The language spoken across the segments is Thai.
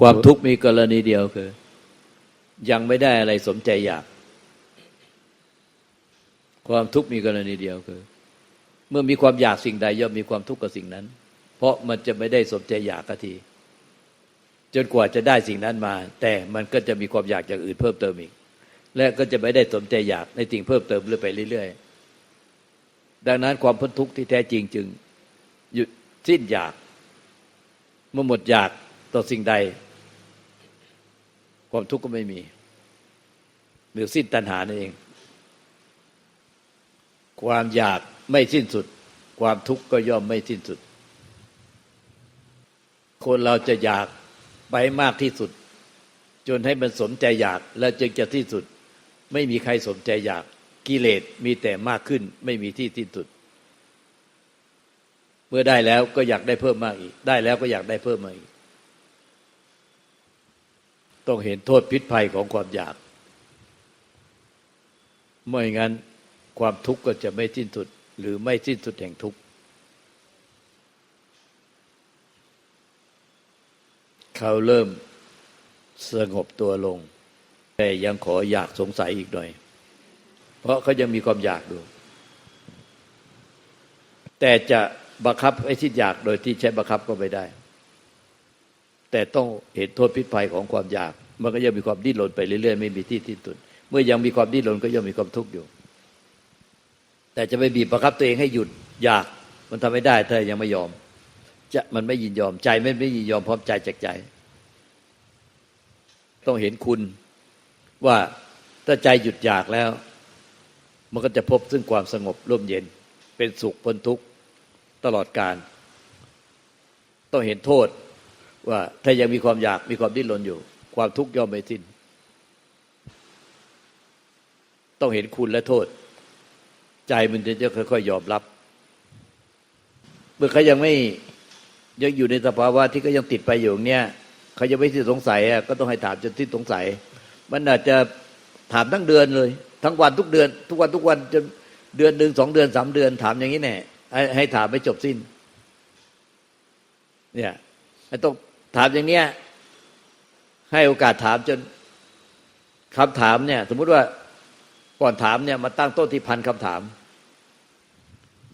ความทุกข์มีกรณีเดียวคือ ยังไม่ได้อะไรสมใจอยาก ความทุกข์มีกรณีเดียวคือ เมื่อมีความอยากสิ่งใดย่อมมีความทุกข์กับสิ่งนั้น เพราะมันจะไม่ได้สมใจอยากกะทีจนกว่าจะได้สิ่งนั้นมา แต่มันก็จะมีความอยากอย่างอื่นเพิ่มเติมอีก และก็จะไม่ได้สมใจอยากในสิ่งเพิ่มเติมเรื่อยไปเรื่อยๆดังนั้นความพ้นทุกข์ที่แท้จริงจึง หยุดสิ้นอยากเมื่อหมดอยากต่อสิ่งใด ความทุกข์ก็ไม่มีหรือสิ้นตัณหานั่นเอง ความอยากไม่สิ้นสุด ความทุกข์ก็ย่อมไม่สิ้นสุด คนเราจะอยากไปมากที่สุด จนให้มันสมใจอยาก แล้วจึงจะที่สุด ไม่มีใครสมใจอยาก กิเลสมีแต่มากขึ้น ไม่มีที่สิ้นสุด เมื่อได้แล้วก็อยากได้เพิ่มมากอีก ได้แล้วก็อยากได้เพิ่มมาอีก ต้องเห็นโทษพิษภัยของความอยาก ไม่งั้นความทุกข์ก็จะไม่สิ้นสุด หรือไม่สิ้นสุดแห่งทุกข์เขาเริ่มสงบตัวลง แต่ยังขออยากสงสัยอีกหน่อย เพราะเขายังมีความอยากดูแต่จะบังคับไอ้ที่อยากโดยที่ใช้บังคับก็ไม่ได้ แต่ต้องเห็นโทษพิษภัยของความอยาก มันก็ยังมีความดิ้นรนไปเรื่อยๆไม่มีที่ที่สุด เมื่อยังมีความดิ้นรนก็ยังมีความทุกข์อยู่ แต่จะไปบีบบังคับตัวเองให้หยุดอยากมันทำไม่ได้ถ้ายังไม่ยอม จะมันไม่ยินยอมใจไม่ไม่ยินยอมพร้อมใจจากใจ ต้องเห็นคุณว่าถ้าใจหยุดอยากแล้ว มันก็จะพบซึ่งความสงบร่มเย็น เป็นสุขพ้นทุกข์ตลอดการ ต้องเห็นโทษว่าถ้ายังมีความอยากมีความดิ้นรนอยู่ ความทุกข์ย่อมไม่สิ้น ต้องเห็นคุณและโทษ ใจมันจะค่อยๆยอมรับ เมื่อเขายังไม่ยังอยู่ในสภาวะที่ก็ยังติดไปอยู่เนี่ยเขายังไม่สิ้นสงสัยอะก็ต้องให้ถามจนสิ้นสงสัย มันอาจจะถามทั้งเดือนเลย ทั้งวันทุกเดือน ทุกวันทุกวันจนเดือนหนึ่งสองเดือนสามเดือน ถามอย่างนี้แน่ให้ให้ถามไม่จบสิ้น เนี่ยต้องถามอย่างเนี้ย ให้โอกาสถามจนคำถามเนี่ย สมมุติว่าก่อนถามเนี่ยมาตั้งต้นที่พันคำถาม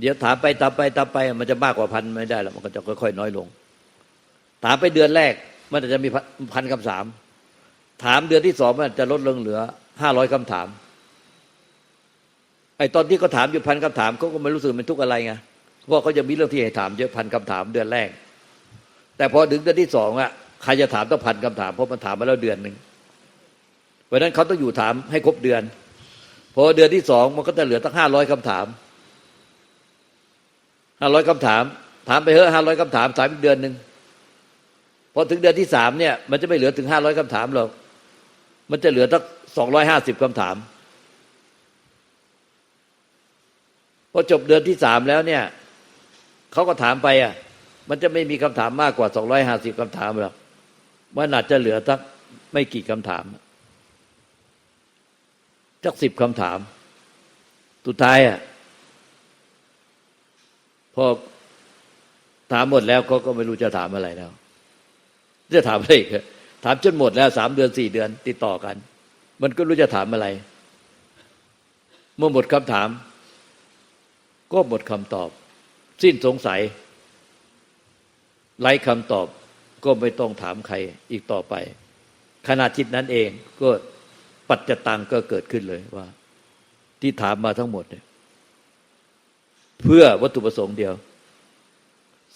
เดี๋ยวถามไปตามไปตามไป มันจะมากกว่าพันไม่ได้แล้วมันก็จะค่อยๆน้อยลง ถามไปเดือนแรก มันจะมีพันคำถาม ถามเดือนที่สองมันจะลดลงเหลือห้าร้อยคำถาม ไอ้ตอนที่เขาถามอยู่พันคำถามเขาก็ไม่รู้สึกเป็นทุกข์อะไรไงเพราะเขาจะมีเรื่องที่ให้ถามเยอะพันคำถามเดือนแรก แต่พอถึงเดือนที่สองอะ ใครจะถามต้องพันคำถามเพราะมันถามมาแล้วเดือนหนึ่งเพราะนั้นเขาต้องอยู่ถามให้ครบเดือนพอเดือนที่สองมันก็จะเหลือตั้งห้าร้อยคำถามห้าร้อยคำถาม ถามไปเถอะห้าร้อยคำถามถามอีกเดือนหนึ่งพอถึงเดือนที่สามเนี่ย มันจะไม่เหลือถึงห้าร้อยคำถามหรอกมันจะเหลือตั้งสองร้อยห้าสิบคำถามพอจบเดือนที่สามแล้วเนี่ยเขาก็ถามไปอะ มันจะไม่มีคำถามมากกว่าสองร้อยห้าสิบคำถามหรอก มันอาจจะเหลือสักไม่กี่คำถามสักสิบคำถาม สุดท้ายอะพอถามหมดแล้วเขาก็ไม่รู้จะถามอะไรแล้ว จะถามอะไรอีกถามจนหมดแล้วสามเดือนสี่เดือน ติดต่อกัน มันก็รู้จะถามอะไร เมื่อหมดคำถาม ก็หมดคำตอบ สิ้นสงสัยไร้คำตอบ ก็ไม่ต้องถามใครอีกต่อไป ขณะจิตนั้นเองก็ปัจจตังก็เกิดขึ้นเลยว่า ที่ถามมาทั้งหมดเนี่ยเพื่อวัตถุประสงค์เดียว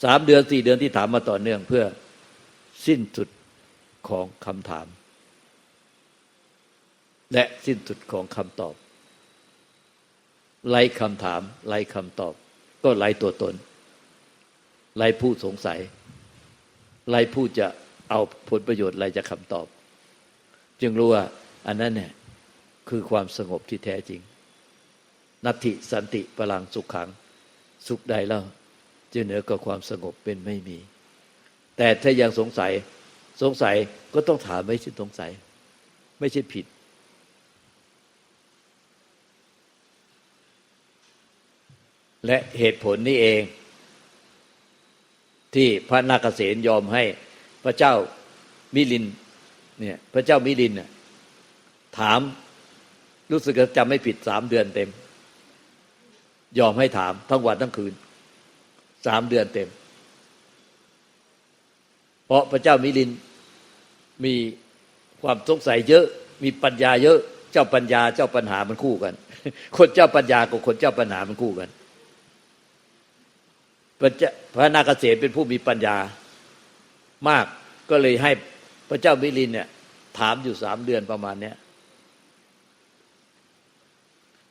สามเดือนสี่เดือนที่ถามมาต่อเนื่อง เพื่อสิ้นสุดของคำถาม และสิ้นสุดของคำตอบไร้คำถามไร้คำตอบ ก็ไร้ตัวตนไร้ผู้สงสัย ไรผู้จะเอาผลประโยชน์อะไรจะคำตอบ จึงรู้ว่าอันนั้นเนี่ยคือความสงบที่แท้จริง นัตถิสันติพลังสุขขัง สุขใดแล้วจะเหนือกว่าความสงบเป็นไม่มี แต่ถ้ายังสงสัยสงสัยก็ต้องถามไม่ใช่สงสัย ไม่ใช่ผิด และเหตุผลนี้เอง ที่พระนาคเษนยอมให้พระเจ้ามิลินเนี่ยพระเจ้ามิลินถามรู้สึกจะจำไม่ผิดสามเดือนเต็ม ยอมให้ถามทั้งวันทั้งคืนสามเดือนเต็ม เพราะพระเจ้ามิลินมีความสงสัยเยอะมีปัญญาเยอะ เจ้าปัญญาเจ้าปัญหามันคู่กัน คนเจ้าปัญญากับคนเจ้าปัญหามันคู่กัน พระนาคเษนเป็นผู้มีปัญญามากก็เลยให้พระเจ้ามิลินเนี่ย ถามอยู่สามเดือนประมาณเนี้ย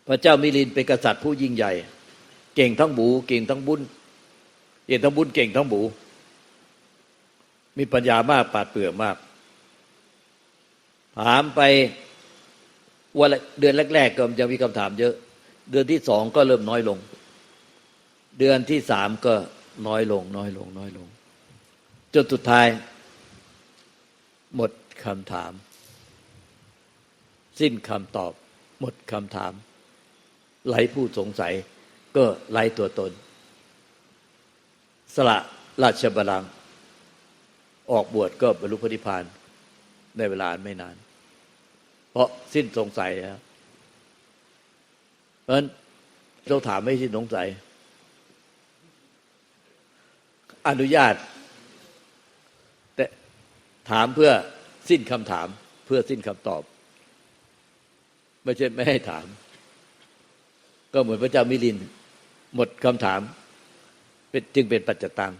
พระเจ้ามิลินเป็นกษัตริย์ผู้ยิ่งใหญ่ เก่งทั้งบูเก่งทั้งบุญเก่งทั้งบุญเก่งทั้งบู มีปัญญามากปาดเปรื่องมาก ถามไปวันเดือนแรก ๆ ก็ยังมีคำถามเยอะ เดือนที่สองก็เริ่มน้อยลง เดือนที่สามก็น้อยลง น้อยลง น้อยลง จนสุดท้าย หมดคำถาม สิ้นคำตอบ หมดคำถามไร้ผู้สงสัย ก็ไร้ตัวตน สละราชบัลลังก์ออกบวชก็บรรลุพระนิพพานในเวลาไม่นาน เพราะสิ้นสงสัยแล้วเพราะฉะนั้นเราถามไม่สิ้นสงสัย อนุญาต แต่ถามเพื่อสิ้นคำถาม เพื่อสิ้นคำตอบ ไม่ใช่ไม่ให้ถาม ก็เหมือนพระเจ้ามิลิน หมดคำถามเป็นจึงเป็นปัจจตัง